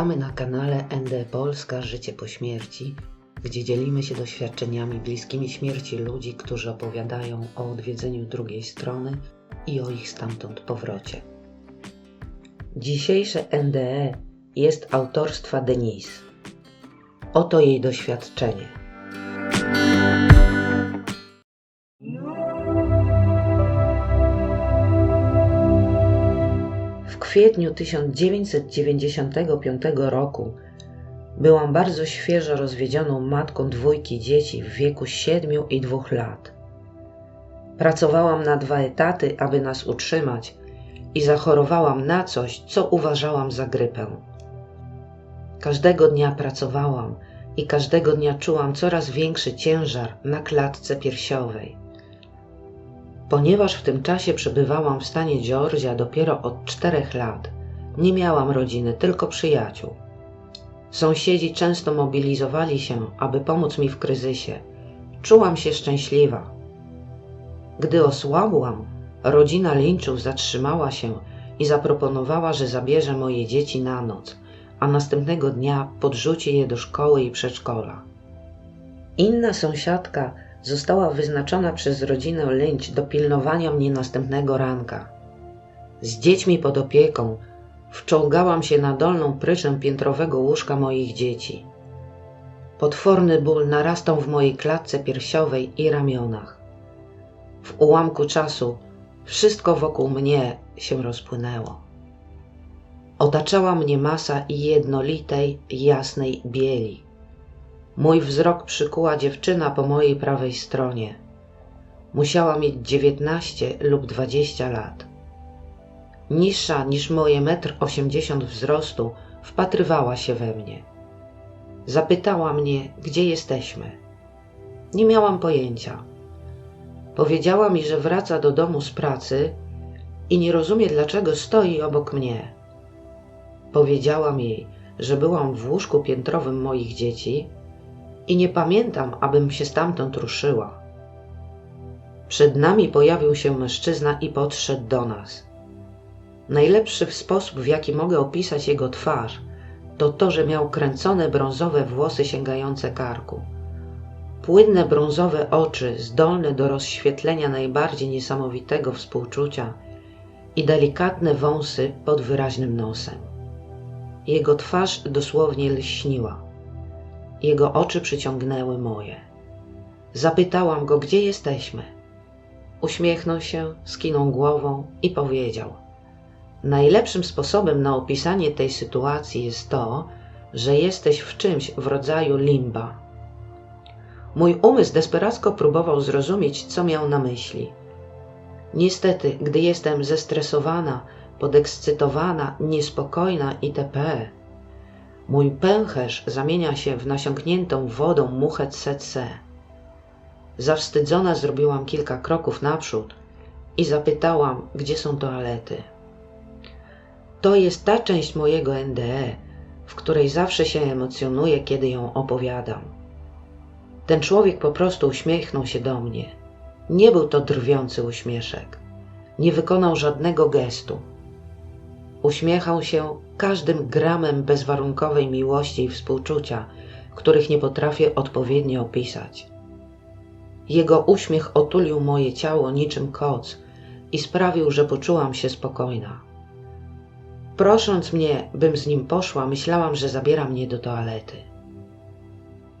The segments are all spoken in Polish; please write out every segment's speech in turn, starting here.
Witamy na kanale ND Polska Życie po śmierci, gdzie dzielimy się doświadczeniami bliskimi śmierci ludzi, którzy opowiadają o odwiedzeniu drugiej strony i o ich stamtąd powrocie. Dzisiejsze NDE jest autorstwa Denise. Oto jej doświadczenie. Kwietniu 1995 roku byłam bardzo świeżo rozwiedzioną matką dwójki dzieci w wieku 7 i 2 lat. Pracowałam na dwa etaty, aby nas utrzymać i zachorowałam na coś, co uważałam za grypę. Każdego dnia pracowałam i każdego dnia czułam coraz większy ciężar na klatce piersiowej. Ponieważ w tym czasie przebywałam w stanie Georgia dopiero od czterech lat, nie miałam rodziny, tylko przyjaciół. Sąsiedzi często mobilizowali się, aby pomóc mi w kryzysie. Czułam się szczęśliwa. Gdy osłabłam, rodzina Lynchów zatrzymała się i zaproponowała, że zabierze moje dzieci na noc, a następnego dnia podrzuci je do szkoły i przedszkola. Inna sąsiadka została wyznaczona przez rodzinę Lynch do pilnowania mnie następnego ranka. Z dziećmi pod opieką wczołgałam się na dolną pryczę piętrowego łóżka moich dzieci. Potworny ból narastał w mojej klatce piersiowej i ramionach. W ułamku czasu wszystko wokół mnie się rozpłynęło. Otaczała mnie masa jednolitej, jasnej bieli. Mój wzrok przykuła dziewczyna po mojej prawej stronie. Musiała mieć dziewiętnaście lub dwadzieścia lat. Niższa niż moje metr osiemdziesiąt wzrostu, wpatrywała się we mnie. Zapytała mnie, gdzie jesteśmy. Nie miałam pojęcia. Powiedziała mi, że wraca do domu z pracy i nie rozumie, dlaczego stoi obok mnie. Powiedziałam jej, że byłam w łóżku piętrowym moich dzieci i nie pamiętam, abym się stamtąd ruszyła. Przed nami pojawił się mężczyzna i podszedł do nas. Najlepszy sposób, w jaki mogę opisać jego twarz, to to, że miał kręcone brązowe włosy sięgające karku. Płynne brązowe oczy, zdolne do rozświetlenia najbardziej niesamowitego współczucia i delikatne wąsy pod wyraźnym nosem. Jego twarz dosłownie lśniła. Jego oczy przyciągnęły moje. Zapytałam go, gdzie jesteśmy. Uśmiechnął się, skinął głową i powiedział: Najlepszym sposobem na opisanie tej sytuacji jest to, że jesteś w czymś w rodzaju limba. Mój umysł desperacko próbował zrozumieć, co miał na myśli. Niestety, gdy jestem zestresowana, podekscytowana, niespokojna itp., Mój pęcherz zamienia się w nasiąkniętą wodą muchę tsetse. Zawstydzona zrobiłam kilka kroków naprzód i zapytałam, gdzie są toalety. To jest ta część mojego NDE, w której zawsze się emocjonuję, kiedy ją opowiadam. Ten człowiek po prostu uśmiechnął się do mnie. Nie był to drwiący uśmieszek. Nie wykonał żadnego gestu. Uśmiechał się każdym gramem bezwarunkowej miłości i współczucia, których nie potrafię odpowiednio opisać. Jego uśmiech otulił moje ciało niczym koc i sprawił, że poczułam się spokojna. Prosząc mnie, bym z nim poszła, myślałam, że zabiera mnie do toalety.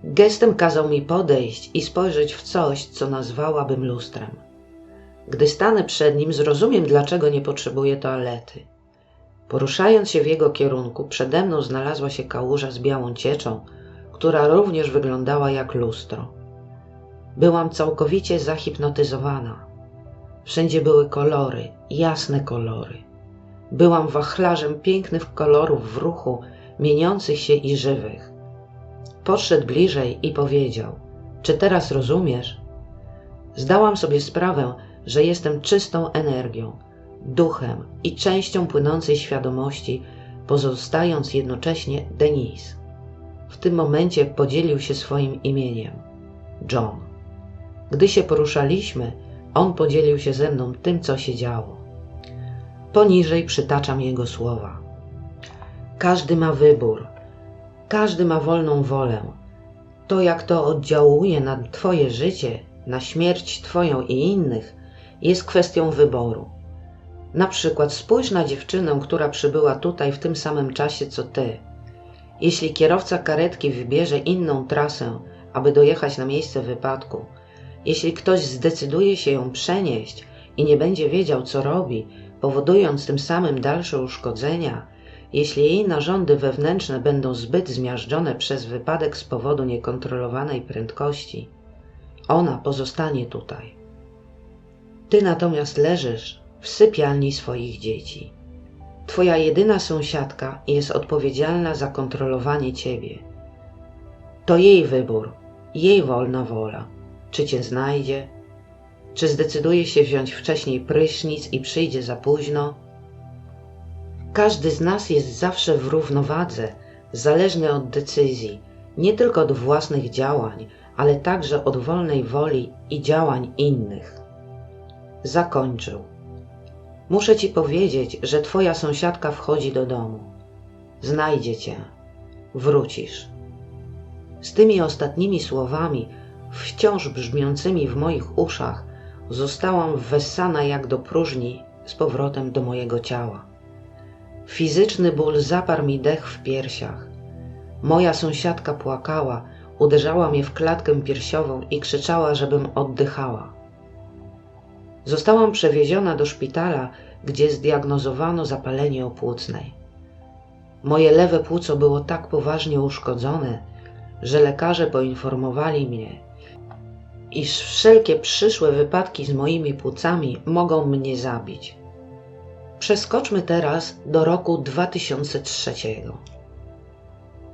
Gestem kazał mi podejść i spojrzeć w coś, co nazwałabym lustrem. Gdy stanę przed nim, zrozumiem, dlaczego nie potrzebuję toalety. Poruszając się w jego kierunku, przede mną znalazła się kałuża z białą cieczą, która również wyglądała jak lustro. Byłam całkowicie zahipnotyzowana. Wszędzie były kolory, jasne kolory. Byłam wachlarzem pięknych kolorów w ruchu, mieniących się i żywych. Podszedł bliżej i powiedział: Czy teraz rozumiesz? Zdałam sobie sprawę, że jestem czystą energią duchem i częścią płynącej świadomości, pozostając jednocześnie Denise. W tym momencie podzielił się swoim imieniem John. Gdy się poruszaliśmy, on podzielił się ze mną tym, co się działo. Poniżej przytaczam jego słowa. Każdy ma wybór, Każdy ma wolną wolę. To, jak to oddziałuje na Twoje życie, na śmierć Twoją i innych, jest kwestią wyboru. Na przykład spójrz na dziewczynę, która przybyła tutaj w tym samym czasie co Ty. Jeśli kierowca karetki wybierze inną trasę, aby dojechać na miejsce wypadku, jeśli ktoś zdecyduje się ją przenieść i nie będzie wiedział, co robi, powodując tym samym dalsze uszkodzenia, jeśli jej narządy wewnętrzne będą zbyt zmiażdżone przez wypadek z powodu niekontrolowanej prędkości, ona pozostanie tutaj. Ty natomiast leżysz w sypialni swoich dzieci. Twoja jedyna sąsiadka jest odpowiedzialna za kontrolowanie ciebie. To jej wybór, jej wolna wola, czy cię znajdzie, czy zdecyduje się wziąć wcześniej prysznic i przyjdzie za późno. Każdy z nas jest zawsze w równowadze, zależny od decyzji, nie tylko od własnych działań, ale także od wolnej woli i działań innych. Zakończył. Muszę ci powiedzieć, że twoja sąsiadka wchodzi do domu. Znajdzie cię. Wrócisz. Z tymi ostatnimi słowami, wciąż brzmiącymi w moich uszach, zostałam wessana jak do próżni z powrotem do mojego ciała. Fizyczny ból zaparł mi dech w piersiach. Moja sąsiadka płakała, uderzała mnie w klatkę piersiową i krzyczała, żebym oddychała. Zostałam przewieziona do szpitala, gdzie zdiagnozowano zapalenie opłucnej. Moje lewe płuco było tak poważnie uszkodzone, że lekarze poinformowali mnie, iż wszelkie przyszłe wypadki z moimi płucami mogą mnie zabić. Przeskoczmy teraz do roku 2003.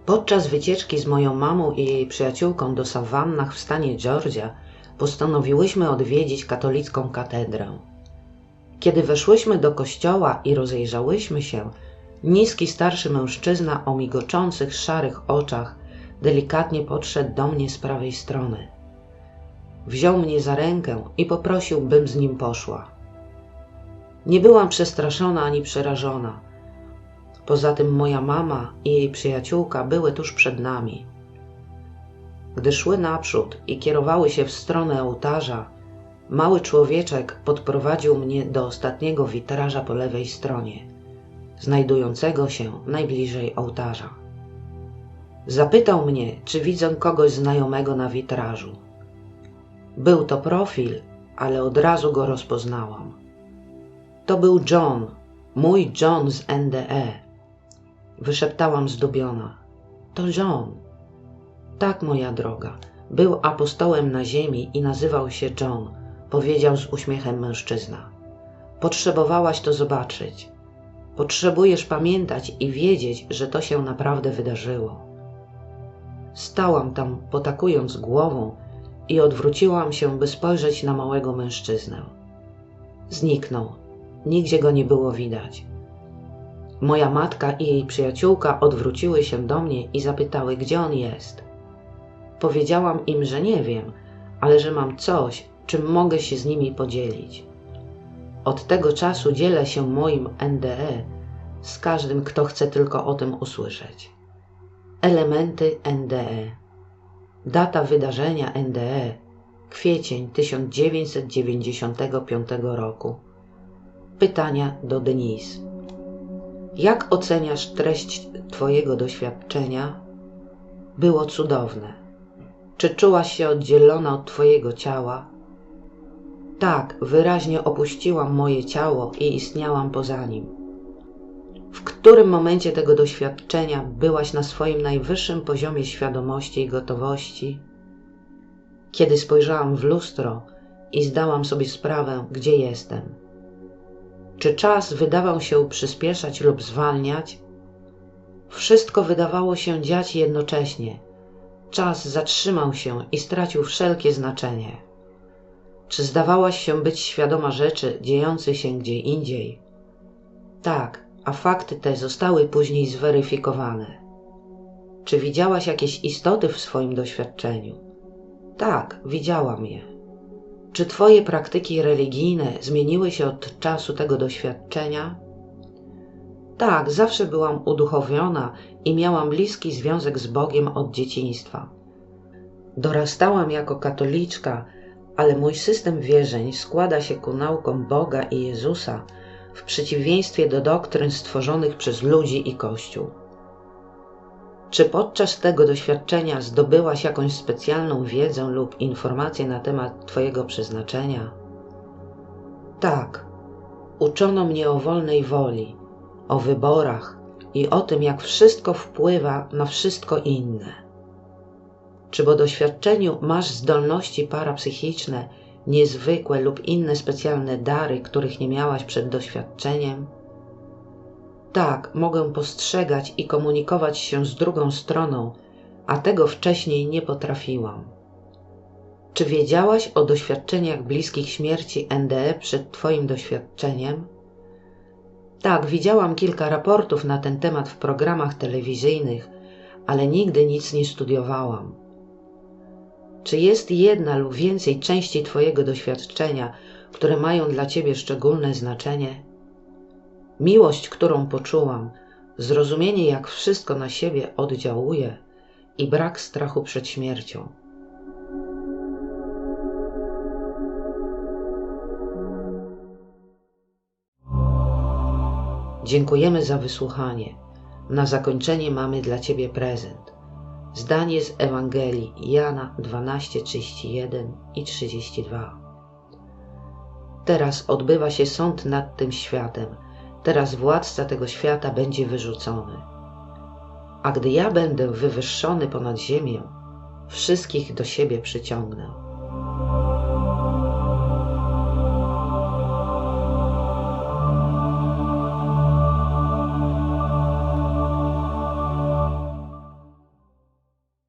Podczas wycieczki z moją mamą i jej przyjaciółką do Savannah w stanie Georgia postanowiłyśmy odwiedzić katolicką katedrę. Kiedy weszłyśmy do kościoła i rozejrzałyśmy się, niski starszy mężczyzna o migoczących szarych oczach delikatnie podszedł do mnie z prawej strony. Wziął mnie za rękę i poprosił, bym z nim poszła. Nie byłam przestraszona ani przerażona. Poza tym moja mama i jej przyjaciółka były tuż przed nami. Gdy szły naprzód i kierowały się w stronę ołtarza, mały człowieczek podprowadził mnie do ostatniego witraża po lewej stronie, znajdującego się najbliżej ołtarza. Zapytał mnie, czy widzę kogoś znajomego na witrażu. Był to profil, ale od razu go rozpoznałam. To był John, mój John z NDE. Wyszeptałam zdubiona. To John. Tak, moja droga. Był apostołem na ziemi i nazywał się John, powiedział z uśmiechem mężczyzna. Potrzebowałaś to zobaczyć. Potrzebujesz pamiętać i wiedzieć, że to się naprawdę wydarzyło. Stałam tam, potakując głową, i odwróciłam się, by spojrzeć na małego mężczyznę. Zniknął. Nigdzie go nie było widać. Moja matka i jej przyjaciółka odwróciły się do mnie i zapytały, gdzie on jest. Powiedziałam im, że nie wiem, ale że mam coś, czym mogę się z nimi podzielić. Od tego czasu dzielę się moim NDE z każdym, kto chce tylko o tym usłyszeć. Elementy NDE. Data wydarzenia NDE kwiecień 1995 roku. Pytania do Denise. Jak oceniasz treść Twojego doświadczenia? Było cudowne. Czy czułaś się oddzielona od Twojego ciała? Tak, wyraźnie opuściłam moje ciało i istniałam poza nim. W którym momencie tego doświadczenia byłaś na swoim najwyższym poziomie świadomości i gotowości? Kiedy spojrzałam w lustro i zdałam sobie sprawę, gdzie jestem. Czy czas wydawał się przyspieszać lub zwalniać? Wszystko wydawało się dziać jednocześnie. Czas zatrzymał się i stracił wszelkie znaczenie. Czy zdawałaś się być świadoma rzeczy dziejących się gdzie indziej? Tak, a fakty te zostały później zweryfikowane. Czy widziałaś jakieś istoty w swoim doświadczeniu? Tak, widziałam je. Czy Twoje praktyki religijne zmieniły się od czasu tego doświadczenia? Tak, zawsze byłam uduchowiona i miałam bliski związek z Bogiem od dzieciństwa. Dorastałam jako katoliczka, ale mój system wierzeń składa się ku naukom Boga i Jezusa w przeciwieństwie do doktryn stworzonych przez ludzi i Kościół. Czy podczas tego doświadczenia zdobyłaś jakąś specjalną wiedzę lub informacje na temat Twojego przeznaczenia? Tak, uczono mnie o wolnej woli, o wyborach i o tym, jak wszystko wpływa na wszystko inne. Czy po doświadczeniu masz zdolności parapsychiczne, niezwykłe lub inne specjalne dary, których nie miałaś przed doświadczeniem? Tak, mogę postrzegać i komunikować się z drugą stroną, a tego wcześniej nie potrafiłam. Czy wiedziałaś o doświadczeniach bliskich śmierci NDE przed Twoim doświadczeniem? Tak, widziałam kilka raportów na ten temat w programach telewizyjnych, ale nigdy nic nie studiowałam. Czy jest jedna lub więcej części Twojego doświadczenia, które mają dla Ciebie szczególne znaczenie? Miłość, którą poczułam, zrozumienie, jak wszystko na siebie oddziałuje i brak strachu przed śmiercią. Dziękujemy za wysłuchanie. Na zakończenie mamy dla Ciebie prezent. Zdanie z Ewangelii Jana 12, 31 i 32. Teraz odbywa się sąd nad tym światem. Teraz władca tego świata będzie wyrzucony. A gdy ja będę wywyższony ponad ziemię, wszystkich do siebie przyciągnę.